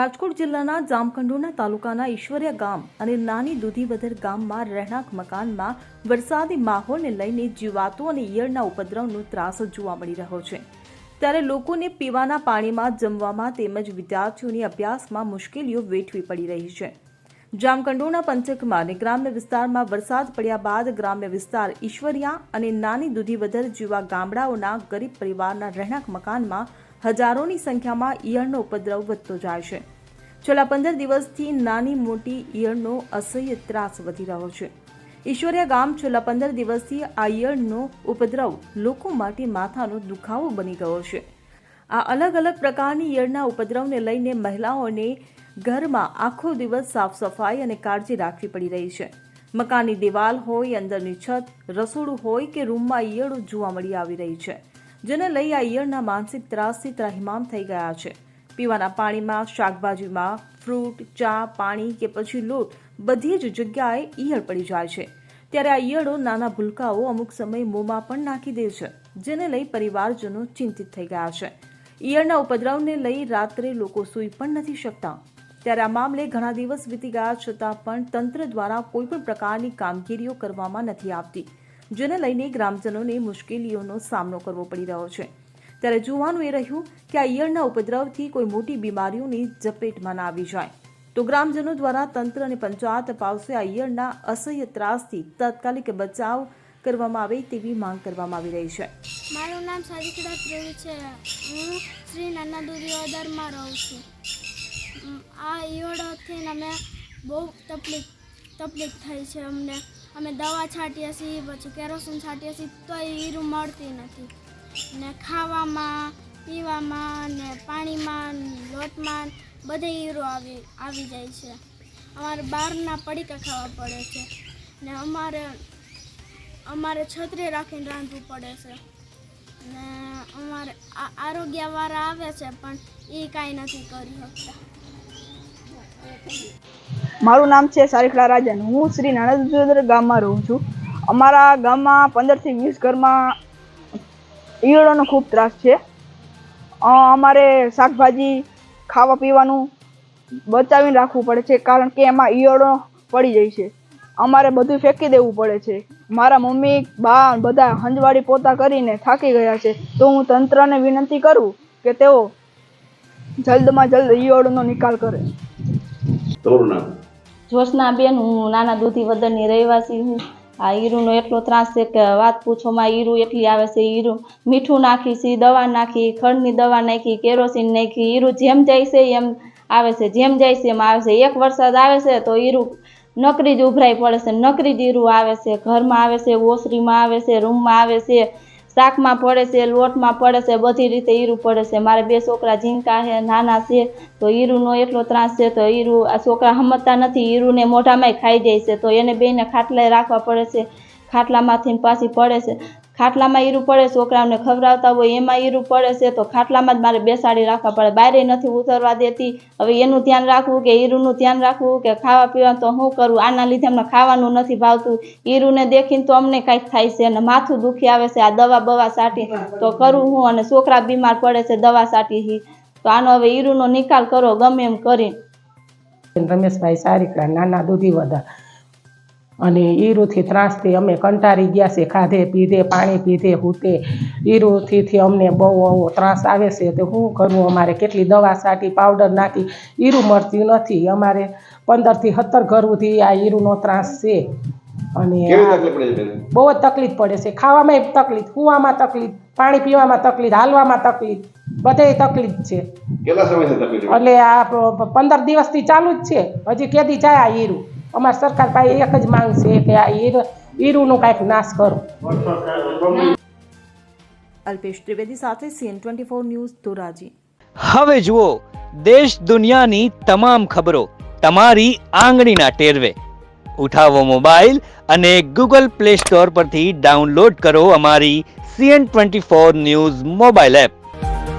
રાજકોટ જિલ્લાના જામખંડોના તાલુકાના ઈશ્વરિયા ગામ અને નાની દૂધીવદર ગામમાં રહેણાંક મકાનમાં વરસાદી માહોલને લઈને જીવાતો અને ઈયળના ઉપદ્રવનો ત્રાસ જોવા મળી રહ્યો છે. ત્યારે લોકોને પીવાના પાણીમાં જમવામાં તેમજ વિદ્યાર્થીઓની અભ્યાસમાં મુશ્કેલીઓ વેઠવી પડી રહી છે. જામકંડોના પંચકમાં અને ગ્રામ્ય વિસ્તારમાં વરસાદ પડ્યા બાદ ગ્રામ્ય વિસ્તાર ઈશ્વરિયા અને નાની દુધીવધર જેવા ગામડાઓના ગરીબ પરિવારના રહેણાંક મકાનમાં હજારોની સંખ્યામાં ઈયળનો ઉપદ્રવ વધતો જાય છે. છેલ્લા પંદર દિવસથી નાની મોટી ઈયળનો અસહ્ય ત્રાસ વધી રહ્યો છે. ઈશ્વરિયા ગામ છેલ્લા પંદર દિવસથી આ ઈયળનો ઉપદ્રવ લોકો માટે માથાનો દુખાવો બની ગયો છે. આ અલગ અલગ પ્રકારની ઈયળના ઉપદ્રવને લઈને મહિલાઓને ઘરમાં આખો દિવસ સાફ સફાઈ અને કાળજી રાખવી પડી રહી છે. મકાનની દિવાલ હોય, અંદરની છત, રસોડું હોય કે રૂમમાં ઈયળો જોવા મળી આવી રહી છે. જેને લઈ આ ઈયળના માનસિક ત્રાસથી ત્રાહિમામ થઈ ગયા છે. પીવાના પાણીમાં, શાકભાજીમાં, ફ્રૂટ, ચા, પાણી કે પછી લોટ બધી જ જગ્યાએ ઈયળ પડી જાય છે. ત્યારે આ ઈયળો નાના ભૂલકાઓ અમુક સમય મોંમાં પણ નાખી દે છે, જેને લઈ પરિવારજનો ચિંતિત થઈ ગયા છે. ઈયળના ઉપદ્રવને લઈ રાત્રે લોકો સૂઈ પણ નથી શકતા. ત્યારે આ મામલે ઘણા દિવસ વીતી ગયા છતાં પણ તંત્ર દ્વારા કોઈ પણ પ્રકારની કામગીરીઓ કરવામાં નથી આવતી. જેને લઈને ગ્રામજનોને મુશ્કેલીઓનો સામનો કરવો પડી રહ્યો છે. ત્યારે જોવાનું એ રહ્યું કે આ ઈયળના ઉપદ્રવથી કોઈ મોટી બીમારીઓની ઝપેટમાં ના આવી જાય. તો ગ્રામજનો દ્વારા તંત્ર અને પંચાયત પાસે આ ઈયળના અસહ્ય ત્રાસથી તાત્કાલિક બચાવ કરવામાં આવે તેવી માંગ કરવામાં આવી રહી છે. મારું નામ સરિકડા ત્રિવેદી છે. હું શ્રી નાના દુર્યોદરમાં રહું છું. આ ઈયળથી અમે બહુ તકલીફ તકલીફ થઈ છે અમને. અમે દવા છાંટીએ છીએ, પછી કેરોસીન છાંટીએ છીએ, તો ઈરું મળતી નથી. ને ખાવામાં, પીવામાં, ને પાણીમાં લોટમાં બધે ઈરો આવી આવી જાય છે. અમારે બહારના પડીકા ખાવા પડે છે. ને અમારે અમારે છત્રી રાખીને રાંધવું પડે છે. ને અમારે આરોગ્યવાળા આવે છે, પણ એ કાંઈ નથી કરી શકતા. મારું નામ છે સારીખડા રાજન. હું શ્રી નાનદુદર ગામમાં રહું છું. અમારા ગામમાં પંદરથી વીસ ઘરમાં ઈયળોનો ખૂબ ત્રાસ છે. અમારે શાકભાજી ખાવા પીવાનું બચાવીને રાખવું પડે છે કારણ કે એમાં ઈયળો પડી જાય છે. અમારે બધું ફેંકી દેવું પડે છે. મારા મમ્મી, બા બધા હંજવાડી પોતા કરીને થાકી ગયા છે. તો હું તંત્રને વિનંતી કરું કે તેઓ જલ્દમાં જલ્દ ઈયળોનો નિકાલ કરે. તમારું નામ જોશનાબેન હું નાના દૂધી વદનની રહેવાસી હું. આ ઈરુનો એટલો ત્રાસ છે કે વાત પૂછોમાં ઈરું એટલી આવે છે ઈરું મીઠું નાખી છે દવા નાખી ખડની દવા નાખી, કેરોસીન નાખી ઈરું જેમ જાય છે એમ આવે છે. જેમ જાય છે એમ આવે છે. એક વરસાદ આવે છે તો ઈરું નકરી જ ઉભરાઈ પડે છે. નકરી જ ઈરું આવે છે. ઘરમાં આવે છે, ઓસરીમાં આવે છે, રૂમમાં આવે છે. શાકમાં પડે છે, લોટમાં પડે છે, બધી રીતે ઈરું પડે છે. મારે બે છોકરા ઝીંકા છે, નાના છે, તો ઈરુનો એટલો ત્રાસ છે, તો ઈરું, આ છોકરા સમજતા નથી, ઈરુને મોઢામાંય ખાઈ જાય છે. તો એને બેને ખાટલાએ રાખવા પડે છે, ખાટલામાંથી પાછી પડે છે. ખાટલામાં ઈરું પડે, છોકરાઓને ખવડાવતા હોય, એમાં ઈરું પડે છે, તો ખાટલામાં જ મારે બેસાડી રાખવા પડે. બારે નથી ઉતરવા દેતી. હવે એનું ધ્યાન રાખવું કે ઈરુનું ધ્યાન રાખવું કે ખાવા પીવાનું તો શું કરવું આના લીધે અમને ખાવાનું નથી ભાવતું. ઈરુને દેખીને તો અમને કાંઈક થાય છે અને માથું દુખી આવે છે, આ દવા બવા સાટી, તો કરું હું અને છોકરા બીમાર પડે છે દવા સાટી તો આનો હવે ઈરુનો નિકાલ કરો, ગમે એમ કરીને. રમેશભાઈ સારીકડા, નાના દૂધી વધા અને ઈરુથી ત્રાસથી અમે કંટાળી ગયા છે ખાધે પીધે પાણી પીધે હૂતે. ઈરુથીથી અમને બહુ ત્રાસ આવે છે તો શું કરવું અમારે કેટલી દવા સાટી પાવડર નાખી. ઈરું મળતી નથી અમારે પંદરથી સત્તર ઘર સુધી આ ઈરુનો ત્રાસ છે. અને બહુ જ તકલીફ પડે છે. ખાવામાં તકલીફ કૂવામાં તકલીફ પાણી પીવામાં તકલીફ હાલવામાં તકલીફ બધે તકલીફ છે. એટલે આ પંદર દિવસથી ચાલુ જ છે. હજી કેદી જાય આ હીરું અમારી સરકાર પાસે એક જ માંગ છે કે આ ઈર ઈરુનો કાંઈક નાશ કરો. અલ્પેશ ત્રિવેદી સાથે CN twenty four news Dhoraji. હવે જુઓ દેશ દુનિયાની તમામ ખબરો તમારી આંગળીના ટેરવે. ઉઠાવો મોબાઈલ અને ગૂગલ પ્લે સ્ટોર પરથી ડાઉનલોડ કરો અમારી CN twenty four news mobile app.